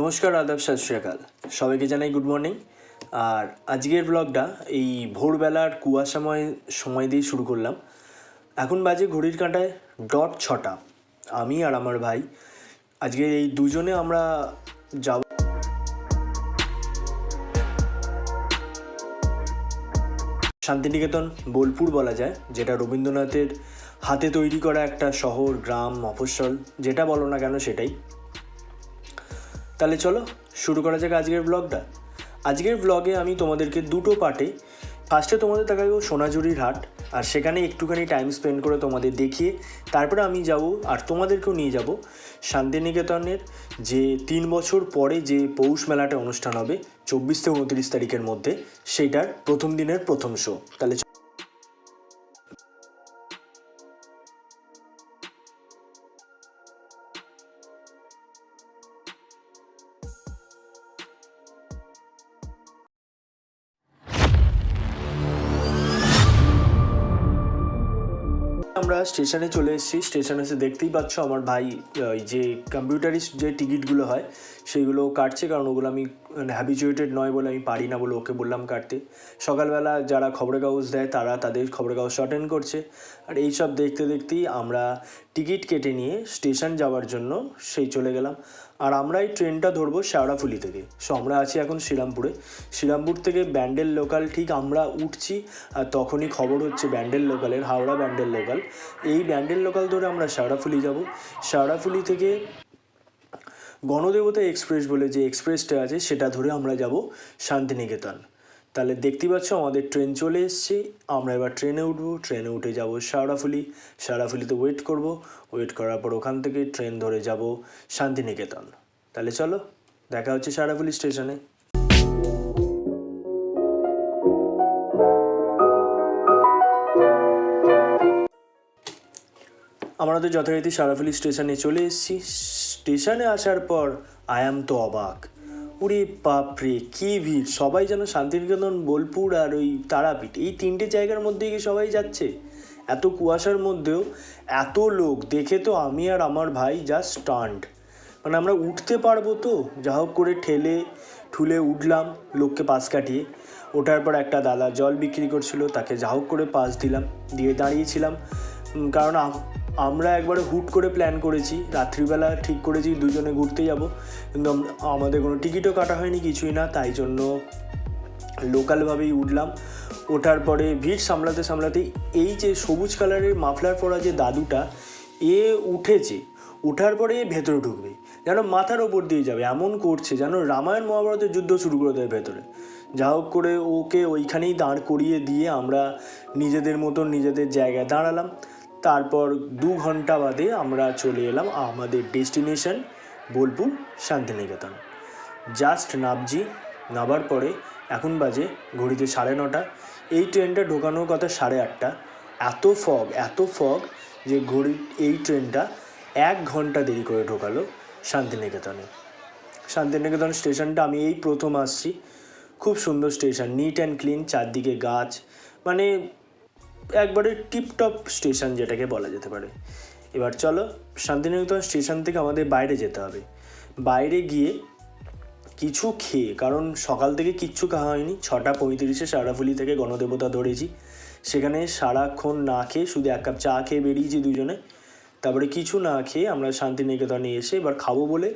নমস্কার, আদাব সত শ্রী আকাল সবাইকে জানাই গুড মর্নিং আর আজকের ব্লগটা এই ভোরবেলার কুয়াশাময় সময় দিয়ে শুরু করলাম। এখন বাজে ঘড়ির কাঁটায় ডট ছটা। আমি আর আমার ভাই। আজকে এই দুজনে আমরা যাব শান্তিনিকেতন, বোলপুর বলা যায়, যেটা রবীন্দ্রনাথের হাতে তৈরি করা একটা শহর, গ্রাম, মফস্বল, যেটা বলো না কেন সেটাই। তাহলে চলো শুরু করা যাক আজকের ব্লগটা আজকের ব্লগে আমি তোমাদেরকে দুটো পার্টে। ফার্স্টে তোমাদের দেখাবো সোনাঝুরির হাট, আর সেখানে একটুখানি টাইম স্পেন্ড করে তোমাদের দেখিয়ে, তারপরে আমি যাব আর তোমাদেরকেও নিয়ে যাব শান্তিনিকেতনের যে তিন বছর পরে যে পৌষ মেলাটা অনুষ্ঠান হবে, চব্বিশ থেকে উনত্রিশ তারিখের মধ্যে, সেইটার প্রথম দিনের প্রথম শো তাহলে আমরা স্টেশনে চলে এসেছি। স্টেশনে এসে দেখতেই পাচ্ছ আমার ভাই ওই যে কম্পিউটারিস্ট যে টিকিটগুলো হয় সেইগুলো কাটছে। কারণ ওগুলো আমি হ্যাবিচুয়েটেড নয় বলে আমি পারি না বলে ওকে বললাম কাটতে। সকালবেলা যারা খবরের কাগজ দেয়, তারা তাদের খবরের কাগজ অ্যাটেন্ড করছে। আর এইসব দেখতে দেখতেই আমরা টিকিট কেটে নিয়ে স্টেশন যাওয়ার জন্য সেই চলে গেলাম। আর আমরা এই ট্রেনটা ধরবো শেওড়াফুলি থেকে। সো আমরা আছি এখন শ্রীরামপুরে। শ্রীরামপুর থেকে ব্যান্ডেল লোকাল, ঠিক আমরা উঠছি আর তখনই খবর হচ্ছে ব্যান্ডেল লোকালের, হাওড়া ব্যান্ডেল লোকাল। এই ব্যান্ডেল লোকাল ধরে আমরা শেওড়াফুলি যাব। শেওড়াফুলি থেকে গণদেবতা এক্সপ্রেস বলে যে এক্সপ্রেসটা আছে, সেটা ধরে আমরা যাব শান্তিনিকেতন। তাহলে দেখতেই পাচ্ছ আমাদের ট্রেন চলে এসছে। আমরা এবার ট্রেনে উঠবো। ট্রেনে উঠে যাব শেওড়াফুলি শেওড়াফুলিতে ওয়েট করব। ওয়েট করার পর ওখান থেকে ট্রেন ধরে যাব শান্তিনিকেতন। তাহলে চলো, দেখা হচ্ছে শেওড়াফুলি স্টেশনে আমরা তো যথারীতি সারাফুলি স্টেশনে চলে এসেছি। স্টেশনে আসার পর আয়াম তো অবাক। উরে বাপরে, কি ভিড়? সবাই যেন শান্তিনিকেতন, বোলপুর আর ওই তারাপীঠ, এই তিনটে জায়গার মধ্যে কি সবাই যাচ্ছে। এত কুয়াশার মধ্যেও এত লোক, দেখে তো আমি আর আমার ভাই জাস্ট স্টান্ড মানে আমরা উঠতে পারব তো, যা হোক করে ঠেলে ঠুলে উঠলাম লোককে পাশ কাটিয়ে। ওঠার পর একটা দাদা জল বিক্রি করছিল, তাকে যা হোক করে পাশ দিলাম, দিয়ে দাঁড়িয়েছিলাম কারণ আমরা একবারে হুট করে প্ল্যান করেছি। রাত্রিবেলা ঠিক করেছি, দুজনে ঘুরতে যাব। কিন্তু আমাদের কোনো টিকিটও কাটা হয়নি, কিছুই না। তাই জন্য লোকালভাবেই উঠলাম। ওঠার পরে ভিড় সামলাতে সামলাতে এই যে সবুজ কালারের মাফলার পরা যে দাদুটা, এ উঠেছে। ওঠার পরে ভেতরে ঢুকবে। যেন মাথার ওপর দিয়ে যাবে, এমন করছে যেন রামায়ণ মহাভারতের যুদ্ধ শুরু করে দেয় ভেতরে। যা হোক করে ওকে ওইখানেই দাঁড় করিয়ে দিয়ে আমরা নিজেদের মতন নিজেদের জায়গায় দাঁড়ালাম। তারপর দু ঘণ্টা বাদে আমরা চলে এলাম আমাদের ডেস্টিনেশন, বোলপুর শান্তিনিকেতন। জাস্ট নামছি, নামার পরে এখন বাজে ঘড়িতে সাড়ে নটা। এই ট্রেনটা ঢোকানোর কথা সাড়ে আটটা। এত ফগ এত ফগ যে ঘড়ি, এই ট্রেনটা এক ঘণ্টা দেরি করে ঢোকালো শান্তিনিকেতনে। শান্তিনিকেতন স্টেশনটা আমি এই প্রথম আসছি। খুব সুন্দর স্টেশন নিট অ্যান্ড ক্লিন চারদিকে গাছ মানে একবারে টিপটপ স্টেশন যেটাকে বলা যেতে পারে। এবার চলো শান্তিনিকেতন স্টেশন থেকে আমাদের বাইরে যেতে হবে। বাইরে গিয়ে কিছু খেয়ে, কারণ সকাল থেকে কিচ্ছু খাওয়া হয়নি। ছটা পঁয়ত্রিশে সারাফুলি থেকে গণদেবতা ধরেছি। সেখানে সারাক্ষণ না খেয়ে শুধু এক কাপ চা খেয়ে বেরিয়েছি দুজনে। তারপরে কিছু না খেয়ে আমরা শান্তিনিকেতনে এসে এবার খাব বলে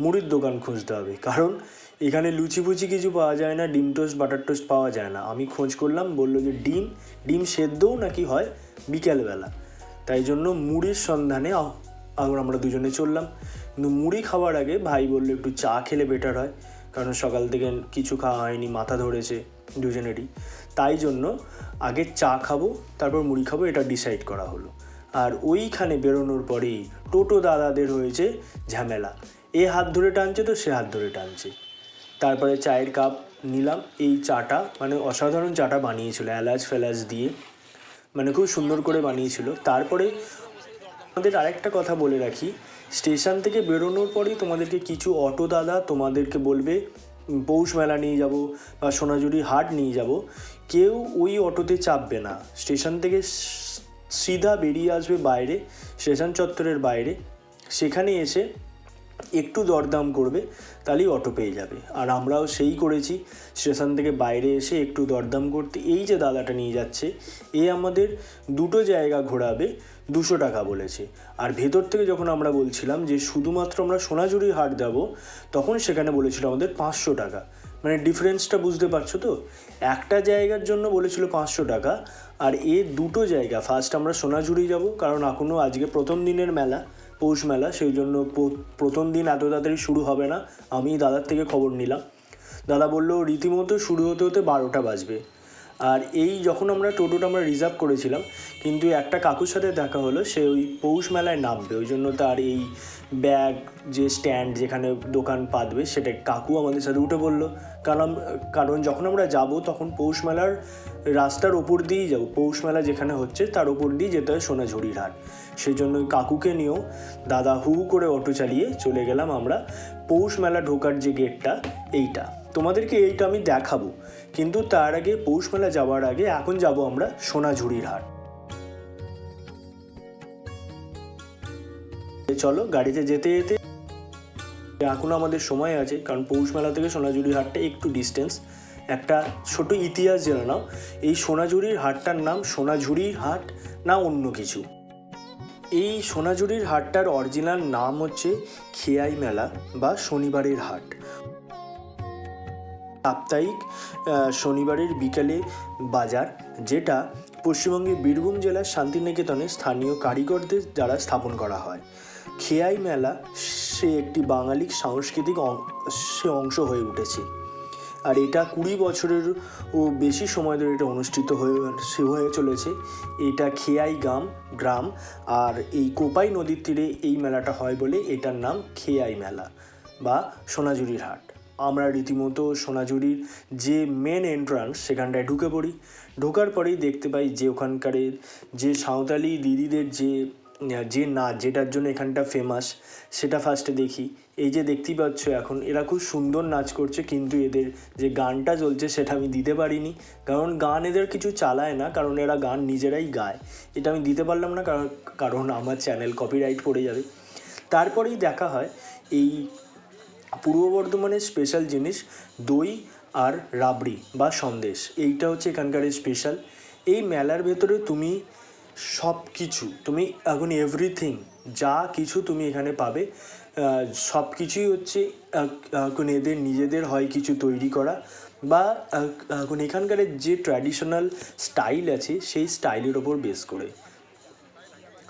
মুড়ির দোকান খুঁজতে হবে। কারণ এখানে লুচি ফুচি কিছু পাওয়া যায় না, ডিম টোস্ট, বাটার টোস্ট পাওয়া যায় না। আমি খোঁজ করলাম, বলল যে ডিম ডিম সেদ্ধও নাকি হয় বিকেলবেলা। তাই জন্য মুড়ির সন্ধানে আবার আমরা দুজনে চললাম। কিন্তু মুড়ি খাওয়ার আগে ভাই বলল, একটু চা খেলে বেটার হয়। কারণ সকাল থেকে কিছু খাওয়া হয়নি, মাথা ধরেছে দুজনেরই। তাই জন্য আগে চা খাব, তারপর মুড়ি খাব, এটা ডিসাইড করা হলো। আর ওইখানে বেরোনোর পরেই টোটো দাদাদের হয়েছে ঝামেলা। এ হাত ধরে টানছে তো সে হাত ধরে টানছে। তারপরে চায়ের কাপ নিলাম। এই চাটা মানে অসাধারণ চাটা বানিয়েছিল, এলাচ ফেলাচ দিয়ে। মানে খুব সুন্দর করে বানিয়েছিল। তারপরে আমাদের আরেকটা কথা বলে রাখি। স্টেশন থেকে বেরোনোর পরেই তোমাদেরকে কিছু অটো দাদা তোমাদেরকে বলবে পৌষ মেলা নিয়ে যাব বা সোনাঝুরি হাট নিয়ে যাব। কেউ ওই অটোতে চাপবে না। স্টেশন থেকে সিধা বেরিয়ে আসবে বাইরে, স্টেশন চত্বরের বাইরে। সেখানে এসে একটু দরদাম করবে। তাহলেই অটো পেয়ে যাবে। আর আমরাও সেই করেছি। স্টেশন থেকে বাইরে এসে একটু দরদাম করতে এই যে দাদাটা নিয়ে যাচ্ছে, এ আমাদের দুটো জায়গা ঘোরাবে দুশো টাকা বলেছে। আর ভেতর থেকে যখন আমরা বলছিলাম যে শুধুমাত্র আমরা সোনাঝুরি হাট যাব, তখন সেখানে বলেছিল আমাদের পাঁচশো টাকা। মানে ডিফারেন্সটা বুঝতে পারছ তো? একটা জায়গার জন্য বলেছিল পাঁচশো টাকা, আর এ দুটো জায়গা। ফার্স্ট আমরা সোনাঝুরি যাব, কারণ এখনও আজকে প্রথম দিনের মেলা। পৌষ মেলা, সেই জন্য প্রথম দিন এত তাড়াতাড়ি শুরু হবে না। আমি দাদার থেকে খবর নিলাম। দাদা বলল, রীতিমতো শুরু হতে হতে বারোটা বাজবে। আর এই যখন আমরা টোটোটা আমরা রিজার্ভ করেছিলাম, কিন্তু একটা কাকুর সাথে দেখা হলো, সে ওই পৌষ মেলায় নামবে। ওই জন্য তার এই ব্যাগ যে স্ট্যান্ড যেখানে দোকান পাতবে, সেটা কাকু আমাদের সাথে উঠে বলল কারণ কারণ যখন আমরা যাব তখন পৌষ মেলার রাস্তার ওপর দিয়েই যাব। পৌষ মেলা যেখানে হচ্ছে তার ওপর দিয়ে যেতে হয় সোনাঝুরির হাট। সেই জন্য কাকুকে নিয়েও দাদা হু হু করে অটো চালিয়ে চলে গেলাম আমরা পৌষ মেলা ঢোকার যে গেটটা, এইটা। তোমাদেরকে এইটা আমি দেখাবো। কিন্তু তার আগে পৌষ মেলা যাওয়ার আগে এখন যাব আমরা সোনাঝুরির হাট। চলো, গাড়িতে যেতে যেতে এখন আমাদের সময় আছে, কারণ পৌষ মেলা থেকে সোনাঝুরির হাটটা একটু ডিস্টেন্স একটা ছোট ইতিহাস জেনে নাও। এই সোনাঝুরির হাটটার নাম সোনাঝুরির হাট না অন্য কিছু? এই সোনাঝুরির হাটটার অরিজিনাল নাম হচ্ছে খেয়াই মেলা বা শনিবারের হাট। সাপ্তাহিক শনিবারের বিকালে বাজার, যেটা পশ্চিমবঙ্গের বীরভূম জেলার শান্তিনিকেতনে স্থানীয় কারিগরদের দ্বারা স্থাপন করা হয়। খেয়াই মেলা সে একটি বাঙালি সাংস্কৃতিক সে অংশ হয়ে উঠেছে। আর এটা কুড়ি বছরের ও বেশি সময় ধরে এটা অনুষ্ঠিত হয়ে সে হয়ে চলেছে। এটা খেয়াই গ্রাম গ্রাম, আর এই কোপাই নদীর তীরে এই মেলাটা হয় বলে এটার নাম খেয়াই মেলা বা সোনাঝুরির হাট। আমরা রীতিমতো সোনাঝুরির যে মেন এন্ট্রান্স সেখানটায় ঢুকে পড়ি। ঢোকার পরেই দেখতে পাই যে ওখানকারের যে সাঁওতালি দিদিদের যে যে নাচ যেটার জন্য এখানটা ফেমাস সেটা ফার্স্টে দেখি। এই যে দেখতেই পাচ্ছ এখন, এরা খুব সুন্দর নাচ করছে, কিন্তু এদের যে গানটা চলছে, সেটা আমি দিতে পারিনি। কারণ গান এদের কিছু চালায় না, কারণ এরা গান নিজেরাই গায়। এটা আমি দিতে পারলাম না, কারণ কারণ আমার চ্যানেল কপিরাইট পড়ে যাবে। তারপরেই দেখা হয়, এই পূর্ব বর্ধমানের স্পেশাল জিনিস, দই আর রাবড়ি বা সন্দেশ। এইটা হচ্ছে এখানকার স্পেশাল এই মেলার ভেতরে তুমি সব কিছু তুমি এখন এভরিথিং যা কিছু তুমি এখানে পাবে সব কিছুই হচ্ছে এখন এদের নিজেদের হয় কিছু তৈরি করা বা এখন এখানকার যে ট্র্যাডিশনাল স্টাইল আছে, সেই স্টাইলের ওপর বেস করে।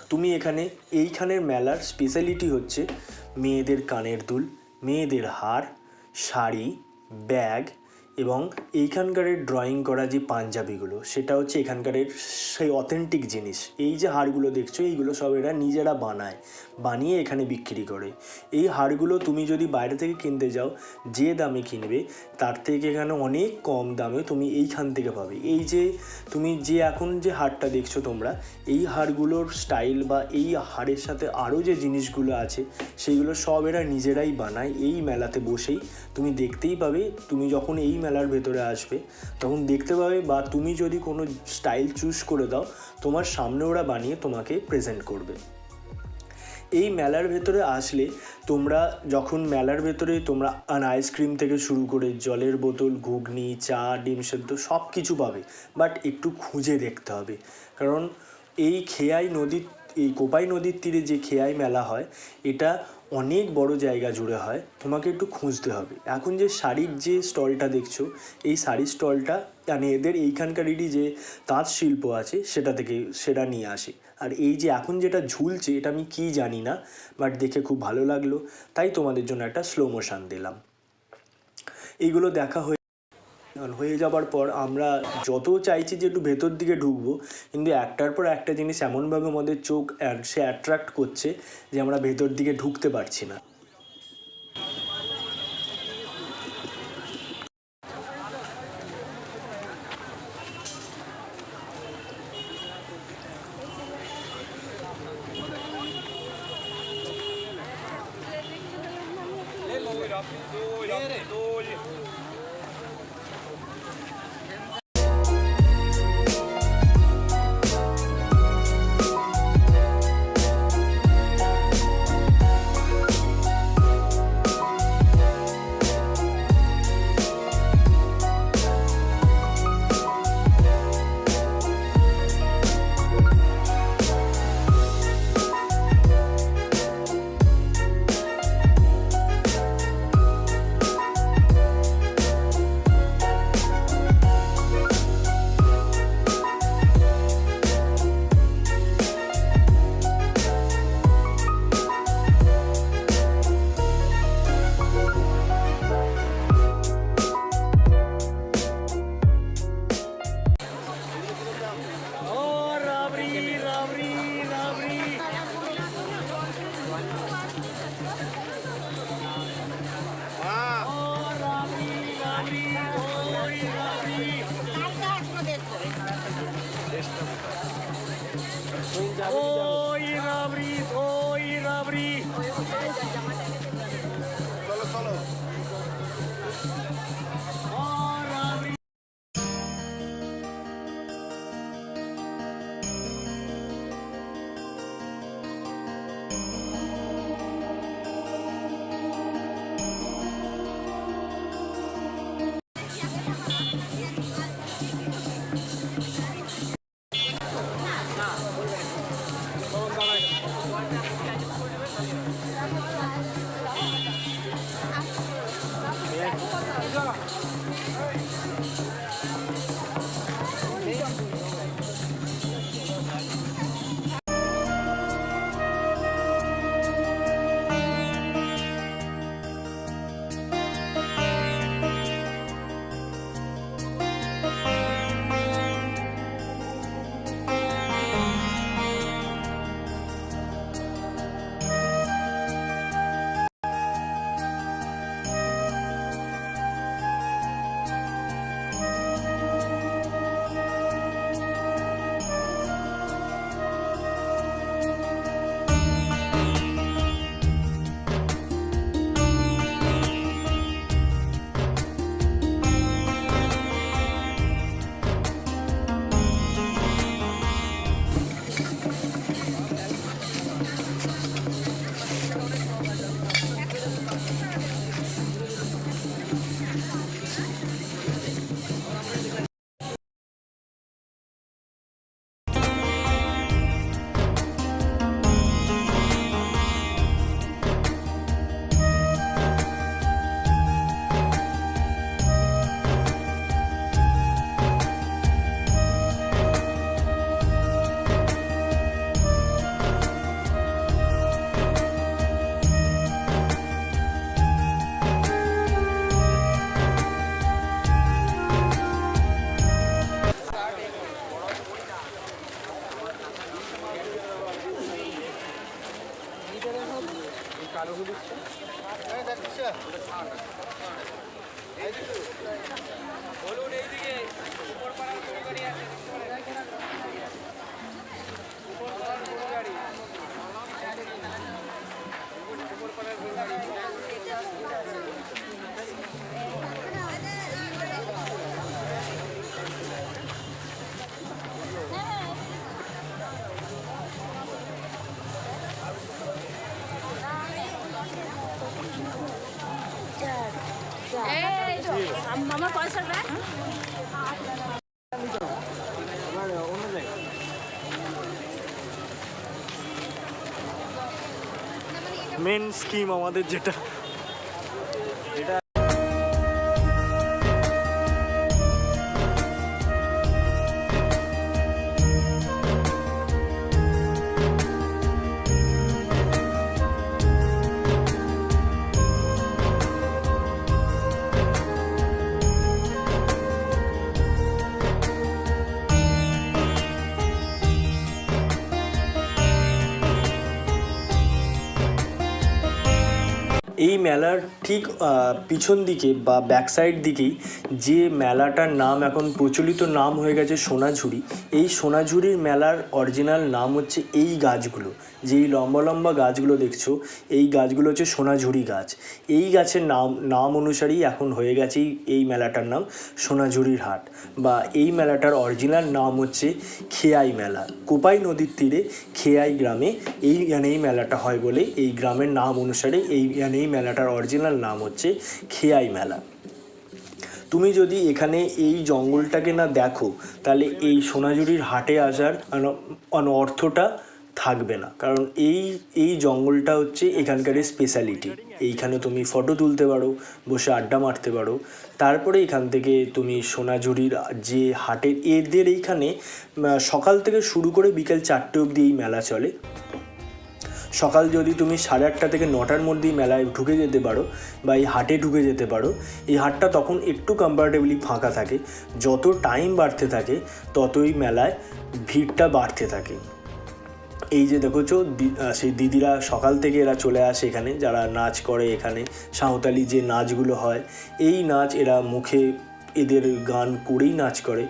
তুমি এখানে, এইখানের মেলার স্পেশালিটি হচ্ছে মেয়েদের কানের দুল, মেয়েদের হার, শাড়ি ব্যাগ এবং এইখানকারের ড্রয়িং করা যে পাঞ্জাবিগুলো, সেটা হচ্ছে এখানকারের সেই অথেন্টিক জিনিস। এই যে হারগুলো দেখছ, এইগুলো সব এরা নিজেরা বানায়, বানিয়ে এখানে বিক্রি করে। এই হারগুলো তুমি যদি বাইরে থেকে কিনতে যাও, যে দামে কিনবে, তার থেকে এখানে অনেক কম দামে তুমি এইখান থেকে পাবে। এই যে তুমি যে এখন যে হারটা দেখছ তোমরা, এই হারগুলোর স্টাইল বা এই হারের সাথে আরও যে জিনিসগুলো আছে, সেইগুলো সব এরা নিজেরাই বানায়। এই মেলাতে বসেই তুমি দেখতেই পাবে, তুমি যখন এই মেলার ভেতরে আসবে, তখন দেখতে পাবে বা তুমি যদি কোনো স্টাইল চুজ করে দাও, তোমার সামনে ওরা বানিয়ে তোমাকে প্রেজেন্ট করবে। এই মেলার ভেতরে আসলে তোমরা যখন মেলার ভেতরে তোমরা আন আইসক্রিম থেকে শুরু করে জলের বোতল, ঘুগনি, চা, ডিম সেদ্ধ সব কিছু পাবে বাট একটু খুঁজে দেখতে হবে। কারণ এই খেয়াই নদীর, এই কোপাই নদীর তীরে যে খেয়াই মেলা হয়, এটা অনেক বড় জায়গা জুড়ে হয়, তোমাকে একটু খুঁজতে হবে। এখন যে শাড়ির যে স্টলটা দেখছ, এই শাড়ির স্টলটা মানে এদের এইখানকারেরই যে তাঁত শিল্প আছে, সেটা থেকে, সেটা নিয়ে আসে। আর এই যে এখন যেটা ঝুলছে, এটা আমি কি জানি না বাট দেখে খুব ভালো লাগল। তাই তোমাদের জন্য একটা স্লো মোশান দিলাম। এইগুলো দেখা হয়ে হয়ে যাবার পর আমরা যত চাইছি যে একটু ভেতর দিকে ঢুকবো, কিন্তু একটার পর একটা জিনিস এমনভাবে আমাদের চোখ সে অ্যাট্রাক্ট করছে যে আমরা ভেতর দিকে ঢুকতে পারছি না। রাবড়ি ওই রাবড়ি চলো চলো মেন স্কিম আমাদের যেটা মেলার ঠিক পিছন দিকে বা ব্যাক সাইড দিকেই যে মেলাটার নাম এখন প্রচলিত নাম হয়ে গেছে সোনাঝুরি। এই সোনাঝুরির মেলার অরিজিনাল নাম হচ্ছে এই গাছগুলো। যেই লম্বা লম্বা গাছগুলো দেখছ, এই গাছগুলো হচ্ছে সোনাঝুরি গাছ। এই গাছের নাম নাম অনুসারেই এখন হয়ে গেছে এই- এই মেলাটার নাম সোনাঝুরির হাট। বা এই মেলাটার অরিজিনাল নাম হচ্ছে খেয়াই মেলা। কোপাই নদীর তীরে খেয়াই গ্রামে এই এই মেলাটা হয় বলে এই গ্রামের নাম অনুসারে এই এই মেলাটার অরিজিনাল নাম হচ্ছে খেয়াই মেলা। তুমি যদি এখানে এই জঙ্গলটাকে না দেখো, তাহলে এই সোনাঝুরির হাটে আসার অর্থটা থাকবে না। কারণ এই এই জঙ্গলটা হচ্ছে এখানকার স্পেশালিটি এইখানে তুমি ফটো তুলতে পারো, বসে আড্ডা মারতে পারো। তারপরে এখান থেকে তুমি সোনাঝুরির যে হাটের, এদের এইখানে সকাল থেকে শুরু করে বিকেল চারটে অবধি এই মেলা চলে। সকাল যদি তুমি সাড়ে আটটা থেকে নটার মধ্যেই মেলায় ঢুকে যেতে পারো বা এই হাটে ঢুকে যেতে পারো, এই হাটটা তখন একটু কম্পারেটিভলি ফাঁকা থাকে। যত টাইম বাড়তে থাকে, ততই মেলায় ভিড়টা বাড়তে থাকে। এই যে দেখোছো সেই দিদিরা সকাল থেকে এরা চলে আসে এখানে, যারা নাচ করে এখানে, সাঁওতালি যে নাচগুলো হয়, এই নাচ এরা মুখে এদের গান করেই নাচ করে।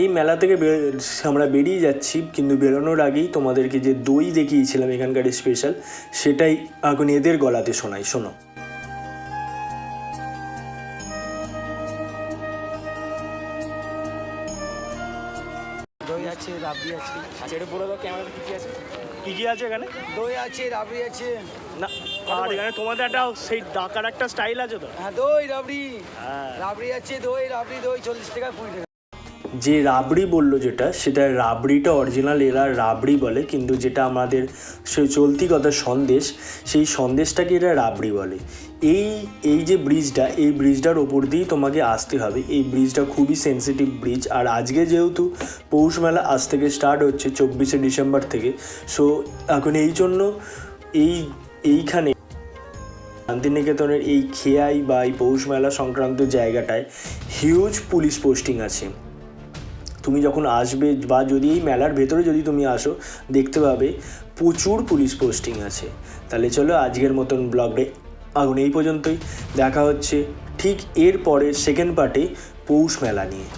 এই মেলা থেকে আমরা বেরিয়ে যাচ্ছি, কিন্তু বেরোনোর আগেই তোমাদেরকে যে দই দেখিয়েছিলাম এখানকার স্পেশাল সেটাই এখন এদের গলাতে শোনাই, শোনো। কি আছে এখানে? দই আছে রাবড়ি আছে। না আর এখানে তোমাদের একটা সেই ডাকার একটা স্টাইল আছে তো? হ্যাঁ দই রাবড়ি। হ্যাঁ। রাবড়ি আছে দই রাবড়ি দই চল্লিশ টাকা কুড়ি টাকা। যে রাবড়ি বলল যেটা, সেটা রাবড়িটা অরিজিনাল এরা রাবড়ি বলে, কিন্তু যেটা আমাদের সে চলতি কথা সন্দেশ, সেই সন্দেশটাকে এরা রাবড়ি বলে। এই এই যে ব্রিজটা, এই ব্রিজটার ওপর দিয়েই তোমাকে আসতে হবে। এই ব্রিজটা খুবই সেন্সিটিভ ব্রিজ। আর আজকে যেহেতু পৌষ মেলা আজ থেকে স্টার্ট হচ্ছে চব্বিশে ডিসেম্বর থেকে সো এখন এই জন্য এই, এইখানে শান্তিনিকেতনের এই খেয়াই বা এই পৌষ মেলা সংক্রান্ত জায়গাটায় হিউজ পুলিশ পোস্টিং আছে। তুমি যখন আসবে বা যদি এই মেলার ভেতরে যদি তুমি আসো, দেখতে পাবে প্রচুর পুলিশ পোস্টিং আছে। তাহলে চলো আজকের মতন ব্লগটা আগুন এই পর্যন্তই। দেখা হচ্ছে ঠিক এর পরের সেকেন্ড পার্টে পৌষ মেলা নিয়ে।